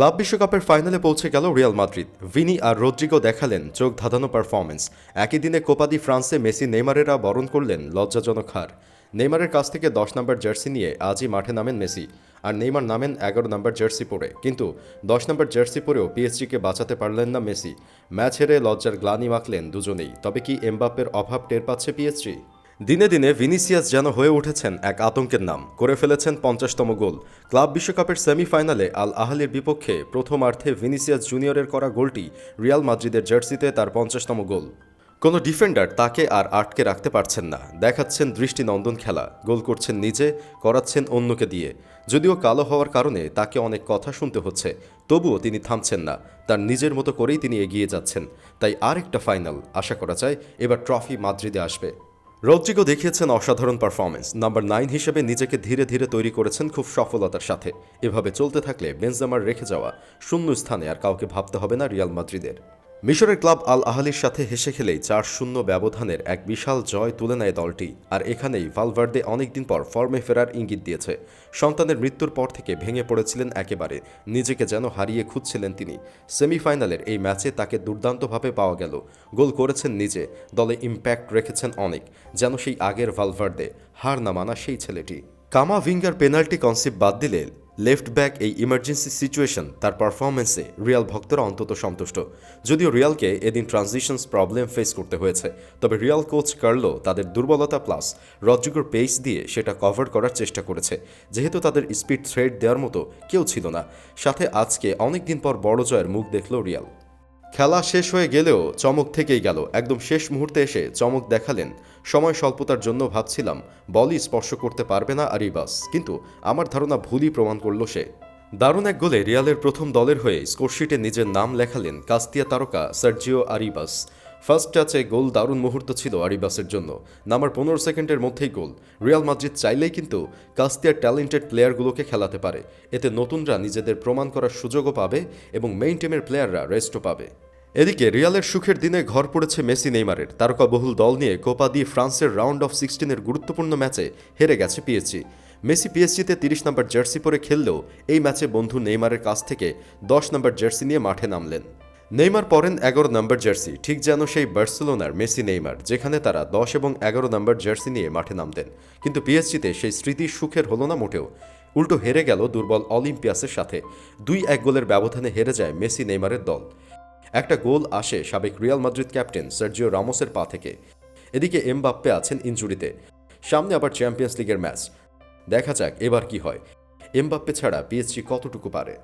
Club বিশ্বকাপের ফাইনালে পৌঁছে গেল রিয়াল মাদ্রিদ। ভিনি আর রদ্রিগো দেখালেন চোখ ধাঁধানো পারফরমেন্স একই দিনে কোপাদি ফ্রান্সে মেসি নেইমারেরা বরণ করলেন লজ্জাজনক হার। নেইমারের কাছ থেকে দশ নম্বর জার্সি নিয়ে আজই মাঠে নামেন মেসি। আর নেইমার নামেন এগারো নম্বর জার্সি পরে। কিন্তু দশ নম্বর জার্সি পরেও পিএসজিকে বাঁচাতে পারলেন না মেসি। ম্যাচ হেরে লজ্জার গ্লানি মাখলেন দুজনেই। তবে কি এমবাপ্পের অভাব টের পাচ্ছে পিএসজি? দিনে দিনে ভিনিসিয়াস যেন হয়ে উঠেছেন এক আতঙ্কের নাম। করে ফেলেছেন পঞ্চাশতম গোল। ক্লাব বিশ্বকাপের সেমিফাইনালে আল আহলির বিপক্ষে প্রথমার্ধে ভিনিসিয়াস জুনিয়রের করা গোলটি রিয়াল মাদ্রিদের জার্সিতে তার পঞ্চাশতম গোল। কোনো ডিফেন্ডার তাকে আর আটকে রাখতে পারছেন না। দেখাচ্ছেন দৃষ্টিনন্দন খেলা। গোল করছেন নিজে, করাচ্ছেন অন্যকে দিয়ে। যদিও কালো হওয়ার কারণে তাকে অনেক কথা শুনতে হচ্ছে। তবুও তিনি থামছেন না। তার নিজের মতো করেই তিনি এগিয়ে যাচ্ছেন। তাই আরেকটা ফাইনাল, আশা করা যায়, এবার ট্রফি মাদ্রিদে আসবে। রদ্রিগো দেখিয়েছেন অসাধারণ পারফরমেন্স নাম্বার নাইন হিসেবে নিজেকে ধীরে ধীরে তৈরি করেছেন খুব সফলতার সাথে। এভাবে চলতে থাকলে বেঞ্জামার রেখে যাওয়া শূন্য স্থানে আর কাউকে ভাবতে হবে না রিয়াল মাদ্রিদের। মিশরের ক্লাব আল আহালির সাথে হেসে খেলেই চার শূন্য ব্যবধানের এক বিশাল জয় তুলে নেয় দলটি। আর এখানেই ভালভার্দে অনেকদিন পর ফর্মে ফেরার ইঙ্গিত দিয়েছে। সন্তানের মৃত্যুর পর থেকে ভেঙে পড়েছিলেন একেবারে। নিজেকে যেন হারিয়ে খুঁজছিলেন তিনি। সেমিফাইনালের এই ম্যাচে তাকে দুর্দান্তভাবে পাওয়া গেল। গোল করেছেন নিজে, দলে ইম্প্যাক্ট রেখেছেন অনেক। যেন সেই আগের ভালভার্দে হার না মানা সেই ছেলেটি। কামা ভিঙ্গার পেনাল্টি কনসেপ্ট বাদ দিলে লেফট ব্যাক এই ইমার্জেন্সি সিচুয়েশন তার পারফরমেন্সে রিয়াল ভক্তরা অন্তত সন্তুষ্ট। যদিও রিয়ালকে এদিন ট্রানজিশনস প্রবলেম ফেস করতে হয়েছে, তবে রিয়াল কোচ কার্লো তাদের দুর্বলতা প্লাস রজ্জুকর পেস দিয়ে সেটা কভার করার চেষ্টা করেছে। যেহেতু তাদের স্পিড থ্রেড দেওয়ার মতো কেউ ছিল না। সাথে আজকে অনেকদিন পর বড় জয়ের মুখ দেখল রিয়াল খেলা শেষ হয়ে গেলেও চমক থেকেই গেল। একদম শেষ মুহূর্তে এসে চমক দেখালেন। সময় স্বল্পতার জন্য ভাবছিলাম, বলই স্পর্শ করতে পারবে না আরিবাস, কিন্তু আমার ধারণা ভুলই প্রমাণ করল সে। দারুণ এক গোলে রিয়ালের প্রথম দলের হয়ে স্কোরশিটে নিজের নাম লেখালেন কাস্তিয়া তারকা সার্জিও আরিবাস। ফার্স্ট টাচে গোল দারুণ মুহূর্ত ছিল আরিবাসের জন্য। নামার পনেরো সেকেন্ডের মধ্যেই গোল। রিয়াল মাদ্রিদ চাইলেই কিন্তু কাস্তিয়ার ট্যালেন্টেড প্লেয়ারগুলোকে খেলাতে পারে। এতে নতুনরা নিজেদের প্রমাণ করার সুযোগও পাবে এবং মেইন টিমের প্লেয়াররা রেস্টও পাবে। এদিকে রিয়ালের সুখের দিনে ঘর পড়েছে মেসি নেইমারের। তারকা বহুল দল নিয়ে কোপা দিয়ে ফ্রান্সের রাউন্ড অফ সিক্সটিনের গুরুত্বপূর্ণ ম্যাচে হেরে গেছে পিএসজি। মেসি পিএসজিতে তিরিশ নম্বর জার্সি পরে খেললেও এই ম্যাচে বন্ধু নেইমারের কাছ থেকে দশ নম্বর জার্সি নিয়ে মাঠে নামলেন। নেইমার পরেন এগারো নম্বর জার্সি, ঠিক যেন সেই বার্সেলোনার মেসি নেইমার, যেখানে তারা দশ এবং এগারো নম্বর জার্সি নিয়ে মাঠে নামতেন। কিন্তু পিএসজিতে সেই স্মৃতি সুখের হলো না মোটেও। উল্টো হেরে গেল দুর্বল অলিম্পিয়াসের সাথে। দুই এক গোলের ব্যবধানে হেরে যায় মেসি নেইমারের দল। একটা গোল আসে সাবেক রিয়াল মাদ্রিদ ক্যাপ্টেন সার্জিও রামোসের পা থেকে। এদিকে এমবাপ্পে আছেন ইঞ্জুরিতে সামনে আবার চ্যাম্পিয়ন্স লিগের ম্যাচ। দেখা যাক এবার কি হয়। এমবাপ্পে ছাড়া পিএসজি কতটুকু পারে?